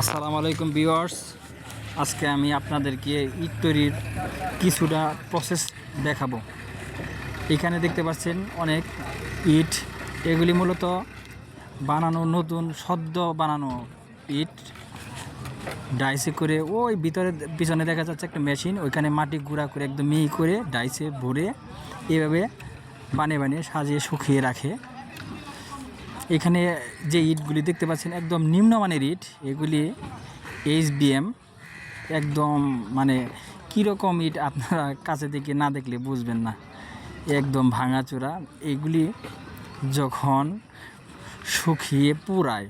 আসসালামু আলাইকুম ভিউয়ার্স। আজকে আমি আপনাদেরকে ইট তৈরির কিছুটা প্রসেস দেখাবো। এখানে দেখতে পাচ্ছেন অনেক ইট। এগুলি মূলত বানানো, নতুন, সদ্য বানানো ইট। ডাইসে করে ওই ভিতরে, পিছনে দেখা যাচ্ছে একটা মেশিন। ওইখানে মাটি গুঁড়া করে, একদম মিহি করে ডাইসে ভরে এভাবে বানিয়ে বানিয়ে সাজিয়ে শুকিয়ে রাখে। এখানে যে ইটগুলি দেখতে পাচ্ছেন, একদম নিম্নমানের ইট। এগুলি এইচ বিএম একদম মানে কীরকম ইট আপনারা কাছে থেকে না দেখলে বুঝবেন না। একদম ভাঙাচোরা। এগুলি যখন শুকিয়ে পুরায়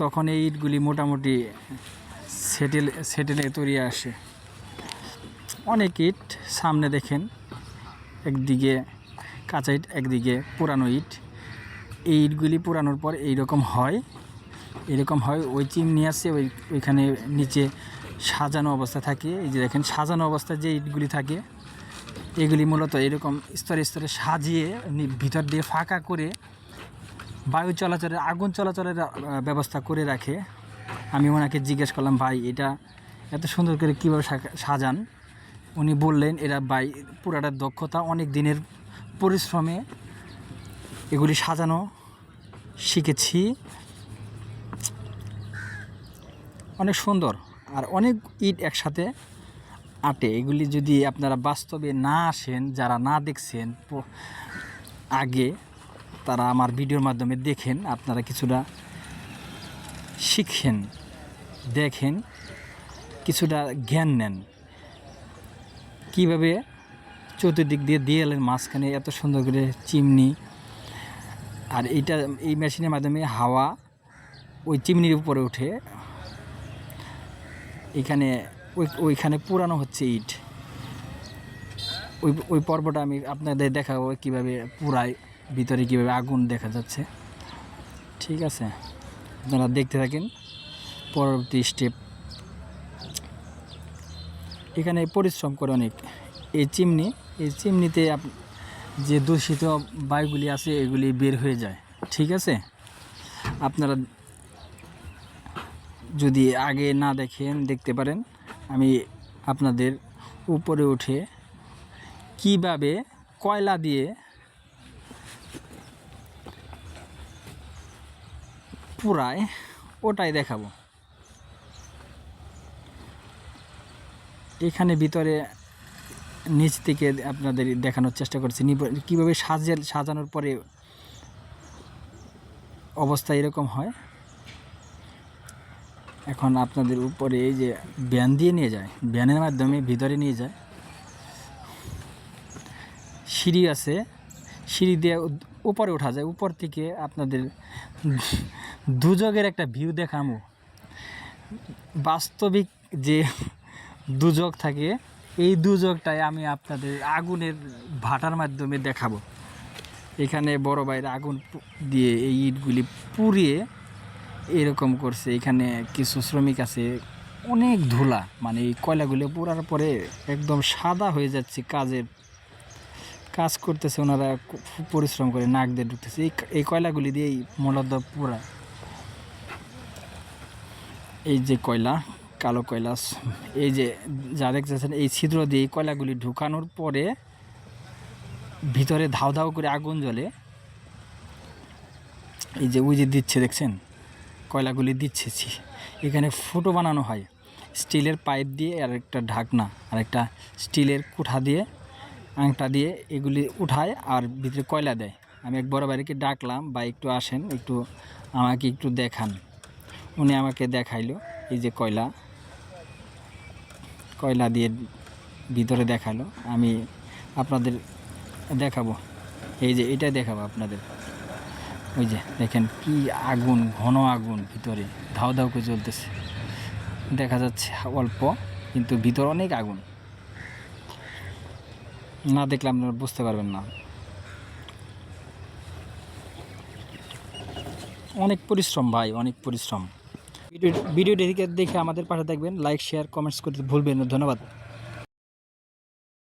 তখন এই ইটগুলি মোটামুটি সেটেল, সেটেলে তৈরি আসে। অনেক ইট সামনে দেখেন, একদিকে কাঁচা ইট, একদিকে পুরানো ইট। এই ইটগুলি পোড়ানোর পর এইরকম হয়। এরকম হয়, ওই চিমনি আছে, ওই, ওইখানে নিচে সাজানো অবস্থা থাকে। এই যে দেখেন, সাজানো অবস্থায় যে ইটগুলি থাকে, এগুলি মূলত এরকম স্তরে স্তরে সাজিয়ে ভিতর দিয়ে ফাঁকা করে বায়ু চলাচলের, আগুন চলাচলের ব্যবস্থা করে রাখে। আমি ওনাকে জিজ্ঞেস করলাম, ভাই, এটা এত সুন্দর করে কীভাবে সাজান? উনি বললেন, এরা বাই পুরাটা দক্ষতা অনেক দিনের পরিশ্রমে এগুলি সাজানো শিখেছি। অনেক সুন্দর আর অনেক ইট একসাথে আটে। এগুলি যদি আপনারা বাস্তবে না আসেন, যারা না দেখছেন আগে তারা আমার ভিডিওর মাধ্যমে দেখেন, আপনারা কিছুটা শিখেন, দেখেন, কিছুটা জ্ঞান নেন। কীভাবে চতুর্দিক দিয়ে দেয়ালের মাঝখানে এত সুন্দর করে চিমনি আর এইটা, এই মেশিনের মাধ্যমে হাওয়া ওই চিমনির উপরে উঠে এখানে ওই, ওইখানে পুরানো হচ্ছে ইট। ওই ওই পর্বটা আমি আপনাদের দেখাবো কীভাবে পুরায়, ভিতরে কীভাবে আগুন দেখা যাচ্ছে। ঠিক আছে? আপনারা দেখতে থাকেন পরবর্তী স্টেপ। এখানে পরিশ্রম করে অনেক। এই চিমনি, এই চিমনিতে যে দূষিত বায়ুগুলি আছে, এগুলি বের হয়ে যায়। ঠিক আছে? আপনারা যদি আগে না দেখেন, দেখতে পারেন, আমি আপনাদের উপরে উঠে কীভাবে কয়লা দিয়ে পুরায় ওটাই দেখাবো। এখানে ভিতরে নিচ থেকে আপনাদের দেখানোর চেষ্টা করছি। কীভাবে সাজে, সাজানোর পরে অবস্থা এরকম হয়? এখন আপনাদের উপরে এই যে ব্যান দিয়ে নিয়ে যায়, ব্যানের মাধ্যমে ভিতরে নিয়ে যায়। সিঁড়ি আছে, সিঁড়ি দিয়ে উপরে ওঠা যায়। উপর থেকে আপনাদের দুজগের একটা ভিউ দেখামো। বাস্তবিক যে দুজক থাকে এই দুজকটাই আমি আপনাদের আগুনের ভাটার মাধ্যমে দেখাবো। এখানে বড় বাইরে আগুন দিয়ে এই ইটগুলি পুড়িয়ে এরকম করছে। এখানে কিছু শ্রমিক আছে, অনেক ধুলা মানে এই কয়লাগুলো পোড়ার পরে একদম সাদা হয়ে যাচ্ছে কাজের। কাজ করতেছে, ওনারা পরিশ্রম করে নাক দিয়ে ঢুকতেছে। এই এই কয়লাগুলি দিয়েই মূলত পুরা এই যে কয়লা কালো কয়লাস এই যে যা দেখতেছেন, এই ছিদ্র দিয়ে কয়লাগুলি ঢুকানোর পরে ভিতরে ধাও ধাও করে আগুন জ্বলে। এই যে ওই যে দিচ্ছে, দেখছেন? কয়লাগুলি দিচ্ছে এখানে ফুটো বানানো হয়। স্টিলের পাইপ দিয়ে আর একটা ঢাকনা, আর একটা স্টিলের কুঠা দিয়ে, আংটা দিয়ে এগুলি উঠায় আর ভিতরে কয়লা দেয়। আমি এক বড় বাড়িকে ডাকলাম বা একটু আসেন, একটু আমাকে একটু দেখান। উনি আমাকে দেখাইলো, এই যে কয়লা। কয়লা দিয়ে ভিতরে দেখাল। আমি আপনাদের দেখাবো। এই যে এটাই দেখাবো আপনাদের। ওই যে দেখেন কি আগুন, ঘন আগুন ভিতরে। ধাও ধাও করে জ্বলতেছে। দেখা যাচ্ছে অল্প, কিন্তু ভিতর অনেক আগুন। না দেখলে আপনারা বুঝতে পারবেন না। অনেক পরিশ্রম ভাই, অনেক পরিশ্রম। ভিডিও ভিডিও দেখে দেখে আমাদের পাশে থাকবেন। লাইক শেয়ার কমেন্টস করতে ভুলবেন না। ধন্যবাদ।